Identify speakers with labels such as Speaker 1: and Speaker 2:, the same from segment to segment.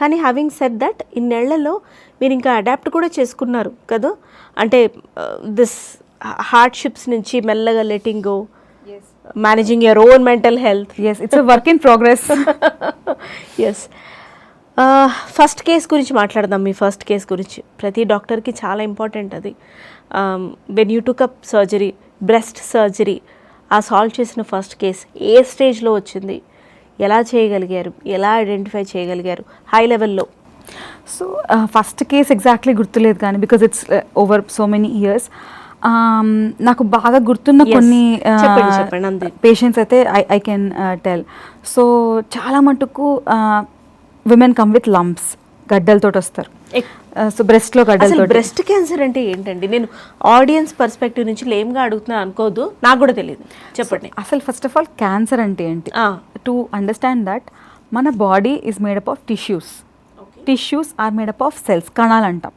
Speaker 1: కానీ having set that ఇన్నేళ్ళలో మీరు ఇంకా అడాప్ట్ కూడా చేసుకున్నారు కదా? అంటే దిస్ హార్డ్షిప్స్ నుంచి మెల్లగా letting go managing your own mental health
Speaker 2: yes it's work in progress
Speaker 1: yes first case గురించి మాట్లాడదాం మీ ఫస్ట్ కేస్ గురించి. ప్రతి డాక్టర్కి చాలా ఇంపార్టెంట్ అది. When you took up surgery breast surgery ఆ సాల్వ్ చేసిన ఫస్ట్ కేస్ ఏ స్టేజ్లో వచ్చింది? ఎలా చేయగలిగారు? ఎలా ఐడెంటిఫై చేయగలిగారు? హై లెవెల్లో
Speaker 2: సో ఫస్ట్ కేస్ ఎగ్జాక్ట్లీ గుర్తులేదు కానీ because it's over so many years నాకు బాగా గుర్తున్న. కొన్ని
Speaker 1: అంది.
Speaker 2: పేషెంట్స్ అయితే I I can tell so చాలా మటుకు విమెన్ కమ్ విత్ లంప్స్ గడ్డలతో వస్తారు. సో బ్రెస్ట్లో గడ్డలతో
Speaker 1: బ్రెస్ట్ క్యాన్సర్ అంటే ఏంటండి? నేను ఆడియన్స్ పర్స్పెక్టివ్ నుంచి లేమ్గా అడుగుతున్నాను అనుకోదు. నాకు కూడా తెలియదు. చెప్పండి.
Speaker 2: అసలు ఫస్ట్ ఆఫ్ ఆల్ క్యాన్సర్ అంటే ఏంటి. టు అండర్స్టాండ్ దట్ మన body is made up of tissues tissues are made up of cells కణాలు అంటాం.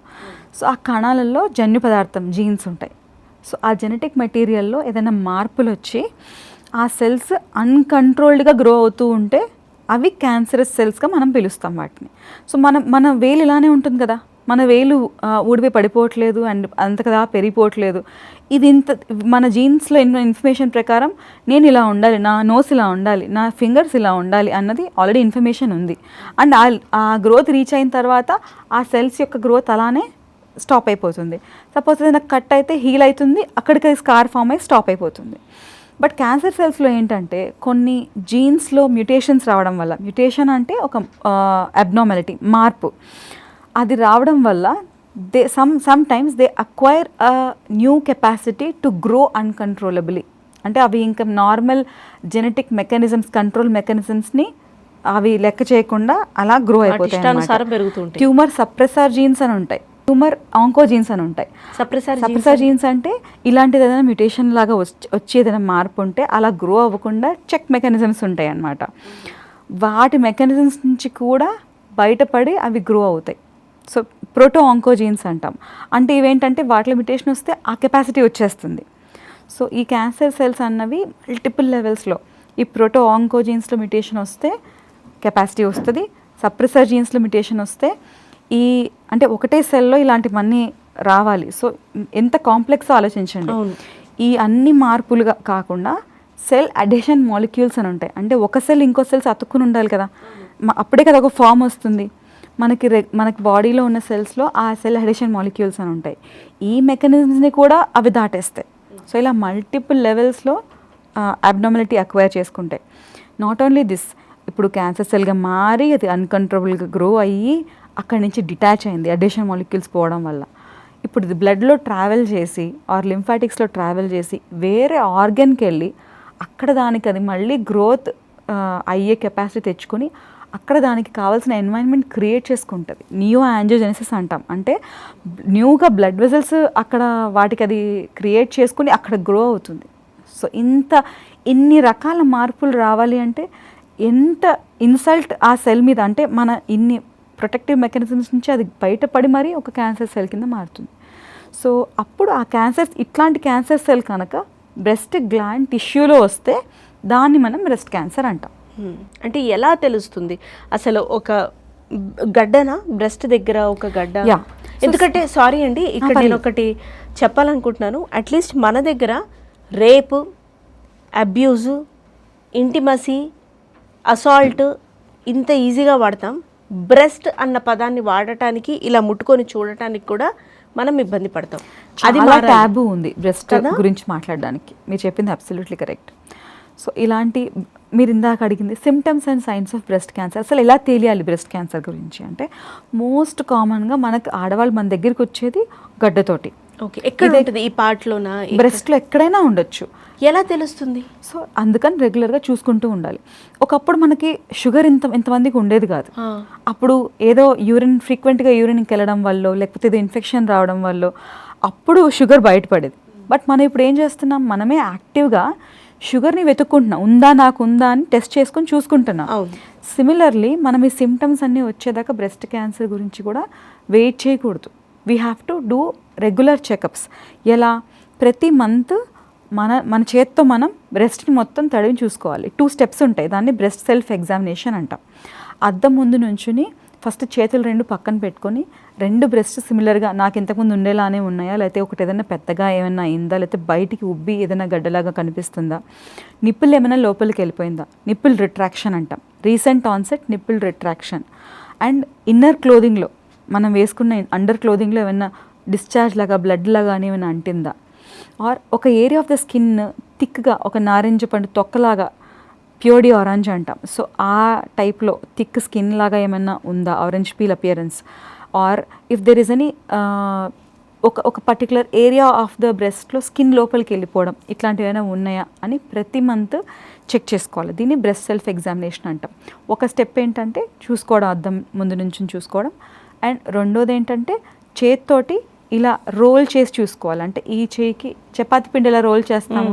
Speaker 2: సో ఆ కణాలలో జన్యు పదార్థం జీన్స్ ఉంటాయి. సో ఆ జెనెటిక్ మెటీరియల్లో ఏదైనా మార్పులు వచ్చి ఆ సెల్స్ అన్కంట్రోల్డ్గా గ్రో అవుతూ ఉంటే అవి క్యాన్సరస్ సెల్స్గా మనం పిలుస్తాం వాటిని. సో మన మన వేలు ఇలానే ఉంటుంది కదా? మన వేలు ఊడిపోయి పడిపోవట్లేదు అండ్ అంత కదా పెరిగిపోవట్లేదు. ఇది ఇంత మన జీన్స్లో ఎన్నో ఇన్ఫర్మేషన్ ప్రకారం నేను ఇలా ఉండాలి నా నోస్ ఇలా ఉండాలి నా ఫింగర్స్ ఇలా ఉండాలి అన్నది ఆల్రెడీ ఇన్ఫర్మేషన్ ఉంది. అండ్ ఆ ఆ గ్రోత్ రీచ్ అయిన తర్వాత ఆ సెల్స్ యొక్క గ్రోత్ అలానే స్టాప్ అయిపోతుంది. సపోజ్ ఏదైనా కట్ అయితే హీల్ అవుతుంది అక్కడికి స్కార్ ఫామ్ అయి స్టాప్ అయిపోతుంది. బట్ క్యాన్సర్ సెల్స్లో ఏంటంటే కొన్ని జీన్స్లో మ్యుటేషన్స్ రావడం వల్ల మ్యుటేషన్ అంటే ఒక అబ్నార్మాలిటీ మార్పు. అది రావడం వల్ల they some sometimes they acquire a new capacity to grow uncontrollably అంటే అవి ఇంకా నార్మల్ జెనెటిక్ మెకానిజమ్స్ కంట్రోల్ మెకానిజమ్స్ని అవి లెక్క చేయకుండా అలా గ్రో అయిపోతాయి. ట్యూమర్ సప్రెసర్ జీన్స్ అని ఉంటాయి. ట్యూమర్ ఆంకో జీన్స్ అని ఉంటాయి.
Speaker 1: సప్రెసర్
Speaker 2: జీన్స్ అంటే? ఇలాంటిది ఏదైనా మ్యుటేషన్ లాగా వచ్చి వచ్చి ఏదైనా మార్పు ఉంటే అలా గ్రో అవ్వకుండా చెక్ మెకానిజమ్స్ ఉంటాయి అన్నమాట వాటి మెకానిజమ్స్ నుంచి కూడా బయటపడి అవి గ్రో అవుతాయి. సో ప్రోటో ఆంకోజీన్స్ అంటాం. అంటే ఇవేంటంటే వాటిలో మ్యుటేషన్ వస్తే ఆ కెపాసిటీ వచ్చేస్తుంది. సో ఈ క్యాన్సర్ సెల్స్ అన్నవి మల్టిపుల్ లెవెల్స్లో ఈ ప్రోటో ఆంకోజీన్స్లో మ్యుటేషన్ వస్తే కెపాసిటీ వస్తుంది సప్రెసర్ జీన్స్లో మ్యుటేషన్ వస్తే ఈ అంటే ఒకటే సెల్లో ఇలాంటివన్నీ రావాలి. సో ఎంత కాంప్లెక్స్ ఆలోచించండి. ఈ అన్ని మార్పులుగా కాకుండా సెల్ అడిషన్ మాలిక్యూల్స్ అని ఉంటాయి. అంటే ఒక సెల్ ఇంకో సెల్స్ అతుక్కుని ఉండాలి కదా. అప్పుడే కదా ఒక ఫామ్ వస్తుంది. మనకి రె మనకి బాడీలో ఉన్న సెల్స్లో ఆ సెల్ అడిషన్ మాలిక్యూల్స్ అని ఉంటాయి. ఈ మెకానిజమ్స్ని కూడా అవి దాటేస్తాయి. సో ఇలా మల్టిపుల్ లెవెల్స్లో అబ్నామిలిటీ అక్వైర్ చేసుకుంటాయి. Not only this. ఇప్పుడు క్యాన్సర్ సెల్గా మారి అది అన్కంట్రోలబుల్గా గ్రో అయ్యి అక్కడి నుంచి డిటాచ్ అయింది అడిషన్ మాలిక్యూల్స్ పోవడం వల్ల. ఇప్పుడు ఇది బ్లడ్లో ట్రావెల్ చేసి ఆర్ లింఫాటిక్స్లో ట్రావెల్ చేసి వేరే ఆర్గన్కి వెళ్ళి అక్కడ దానికి అది మళ్ళీ గ్రోత్ అయ్యే కెపాసిటీ తెచ్చుకొని అక్కడ దానికి కావాల్సిన ఎన్వైరన్మెంట్ క్రియేట్ చేసుకుంటుంది. న్యూ యాంజియోజెనిసిస్ అంటాం. అంటే న్యూగా బ్లడ్ వెజల్స్ అక్కడ వాటికి అది క్రియేట్ చేసుకుని అక్కడ గ్రో అవుతుంది. సో ఇంత ఇన్ని రకాల మార్పులు రావాలి అంటే ఎంత ఇన్సల్ట్ ఆ సెల్ మీద అంటే మన ఇన్ని ప్రొటెక్టివ్ మెకానిజమ్స్ నుంచి అది బయటపడి మరీ ఒక క్యాన్సర్ సెల్ కింద మారుతుంది. సో అప్పుడు ఆ క్యాన్సర్ ఇట్లాంటి క్యాన్సర్ సెల్ కనుక బ్రెస్ట్ గ్లాండ్ టిష్యూలో వస్తే దాన్ని మనం బ్రెస్ట్ క్యాన్సర్ అంటాం.
Speaker 1: Hmm. అంటే ఎలా తెలుస్తుంది? అసలు ఒక గడ్డనా? బ్రెస్ట్ దగ్గర ఒక గడ్డ. ఎందుకంటే సారీ అండి ఇక్కడ నేను ఒకటి చెప్పాలనుకుంటున్నాను. అట్లీస్ట్ మన దగ్గర రేపు అబ్యూజ్ ఇంటిమసీ అసాల్ట్ ఇంత ఈజీగా వాడతాం. బ్రెస్ట్ అన్న పదాన్ని వాడటానికి ఇలా ముట్టుకొని చూడటానికి కూడా మనం ఇబ్బంది పడతాం అది మారాలి.
Speaker 2: ట్యాబు ఉంది బ్రెస్ట్? గురించి మాట్లాడడానికి మీరు చెప్పింది అబ్సల్యూట్లీ కరెక్ట్ సో ఇలాంటి మీరు ఇందాక అడిగింది symptoms and signs of breast cancer అసలు ఎలా తెలియాలి బ్రెస్ట్ క్యాన్సర్ గురించి అంటే మోస్ట్ కామన్గా మనకు ఆడవాళ్ళు మన దగ్గరికి వచ్చేది గడ్డతోటి
Speaker 1: ఓకే ఎక్కడ ఉంటుంది ఈ పార్ట్లోనా?
Speaker 2: బ్రెస్ట్లో ఎక్కడైనా ఉండొచ్చు.
Speaker 1: ఎలా తెలుస్తుంది?
Speaker 2: సో అందుకని రెగ్యులర్గా చూసుకుంటూ ఉండాలి. ఒకప్పుడు మనకి షుగర్ ఇంత ఇంతమందికి ఉండేది కాదు. అప్పుడు ఏదో యూరిన్ ఫ్రీక్వెంట్గా యూరిన్కి వెళ్ళడం వల్ల లేకపోతే ఏదో ఇన్ఫెక్షన్ రావడం వల్ల అప్పుడు షుగర్ బయటపడేది. బట్ మనం ఇప్పుడు ఏం చేస్తున్నాం? మనమే యాక్టివ్గా షుగర్ని వెతుక్కుంటున్నాం. ఉందా నాకు ఉందా అని టెస్ట్ చేసుకొని చూసుకుంటున్నాం. సిమిలర్లీ మనం ఈ సిమ్టమ్స్ అన్నీ వచ్చేదాకా బ్రెస్ట్ క్యాన్సర్ గురించి కూడా వెయిట్ చేయకూడదు. We have to do regular checkups ఎలా? ప్రతి మంత్ మన మన చేత్తో మనం బ్రెస్ట్ని మొత్తం తడివి చూసుకోవాలి. టూ స్టెప్స్ ఉంటాయి. దాన్ని బ్రెస్ట్ సెల్ఫ్ ఎగ్జామినేషన్ అంటాం. అద్దం ముందు నుంచుని ఫస్ట్ చేతులు రెండు పక్కన పెట్టుకొని రెండు బ్రెస్ట్ సిమిలర్గా నాకు ఇంతకుముందు ఉండేలానే ఉన్నాయా? లేకపోతే ఒకటి ఏదైనా పెద్దగా ఏమైనా అయిందా? లేకపోతే బయటికి ఉబ్బి ఏదైనా గడ్డలాగా కనిపిస్తుందా? నిప్పులు ఏమైనా లోపలికి వెళ్ళిపోయిందా? నిప్పుల్ రిట్రాక్షన్ అంటాం. Recent onset nipple retraction and inner క్లోదింగ్లో మనం వేసుకున్న అండర్ క్లోదింగ్లో ఏమైనా డిశ్చార్జ్ లాగా బ్లడ్ లాగా అని ఏమైనా అంటిందా? ఆర్ ఒక ఏరియా ఆఫ్ ద స్కిన్ థిక్గా ఒక నారింజ పండు తొక్కలాగా ప్యూర్డి ఆరెంజ్ అంటాం. సో ఆ టైప్లో థిక్ స్కిన్ లాగా ఏమైనా ఉందా? Orange peel appearance or if there is any ఒక ఒక పర్టికులర్ ఏరియా ఆఫ్ ద బ్రెస్ట్లో స్కిన్ లోపలికి వెళ్ళిపోవడం ఇట్లాంటివి ఏమైనా ఉన్నాయా అని ప్రతి మంత్ చెక్ చేసుకోవాలి. దీన్ని బ్రెస్ట్ సెల్ఫ్ ఎగ్జామినేషన్ అంటాం. ఒక స్టెప్ ఏంటంటే చూసుకోవడం అద్దం ముందు నుంచి చూసుకోవడం. అండ్ రెండోది ఏంటంటే చేత్తోటి ఇలా రోల్ చేసి చూసుకోవాలి. అంటే ఈ చేయికి చపాతి పిండి ఎలా రోల్ చేస్తాము?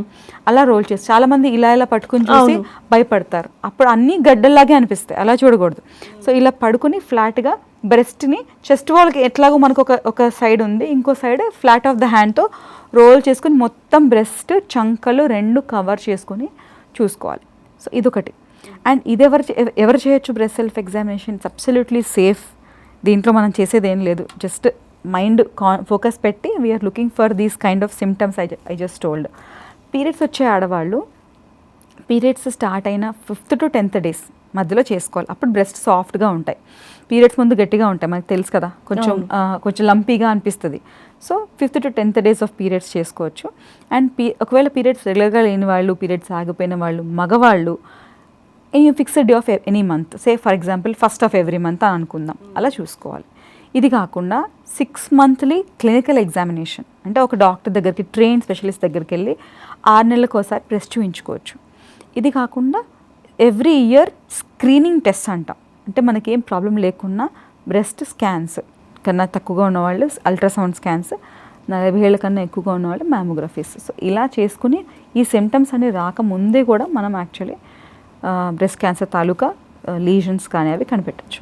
Speaker 2: అలా రోల్ చేసి చాలా మంది ఇలా ఇలా పట్టుకుని చూసి. భయపడతారు. అప్పుడు అన్ని గడ్డల్లాగే అనిపిస్తాయి. అలా చూడకూడదు. సో ఇలా పడుకుని ఫ్లాట్గా బ్రెస్ట్ని చెస్ట్ వాల్కి ఎట్లాగో మనకు ఒక ఒక సైడ్ ఉంది. ఇంకో సైడ్ ఫ్లాట్ ఆఫ్ ద హ్యాండ్తో రోల్ చేసుకుని మొత్తం బ్రెస్ట్ చంకలు రెండు కవర్ చేసుకొని చూసుకోవాలి. సో ఇదొకటి. అండ్ ఇది ఎవరు ఎవరు చేయొచ్చు breast self examination absolutely safe. దీంట్లో మనం చేసేది ఏం లేదు. జస్ట్ మైండ్ కా ఫోకస్ పెట్టి we're looking for these kind of symptoms I I just told periods వచ్చే ఆడవాళ్ళు పీరియడ్స్ స్టార్ట్ అయిన ఫిఫ్త్ టు టెన్త్ డేస్ మధ్యలో చేసుకోవాలి. అప్పుడు బ్రెస్ట్ సాఫ్ట్గా ఉంటాయి. పీరియడ్స్ ముందు గట్టిగా ఉంటాయి. మనకు తెలుసు కదా కొంచెం కొంచెం లంపీగా అనిపిస్తుంది. So fifth to tenth days of periods చేసుకోవచ్చు. అండ్ పీ ఒకవేళ పీరియడ్స్ రెగ్యులర్గా లేని వాళ్ళు పీరియడ్స్ ఆగిపోయిన వాళ్ళు మగవాళ్ళు any fixed day of any month say for example first of every month అని అనుకుందాం. అలా చూసుకోవాలి. ఇది కాకుండా సిక్స్ మంత్లీ క్లినికల్ ఎగ్జామినేషన్ అంటే ఒక డాక్టర్ దగ్గరికి ట్రైన్ స్పెషలిస్ట్ దగ్గరికి వెళ్ళి ఆరు నెలలకు ఒకసారి బ్రెస్ట్ చూయించుకోవచ్చు. ఇది కాకుండా ఎవ్రీ ఇయర్ స్క్రీనింగ్ టెస్ట్ అంటాం. అంటే మనకేం ప్రాబ్లం లేకున్నా బ్రెస్ట్ స్కాన్స్ కన్నా తక్కువగా ఉన్నవాళ్ళు అల్ట్రాసౌండ్ స్కాన్స్ నలభై ఏళ్ళ కన్నా ఎక్కువగా ఉన్నవాళ్ళు మ్యామోగ్రఫీస్ సో ఇలా చేసుకుని ఈ సిమ్టమ్స్ అనేవి రాకముందే కూడా మనం యాక్చువల్లీ బ్రెస్ట్ క్యాన్సర్ తాలూకా లీజన్స్ కానీ అవి కనిపెట్టచ్చు.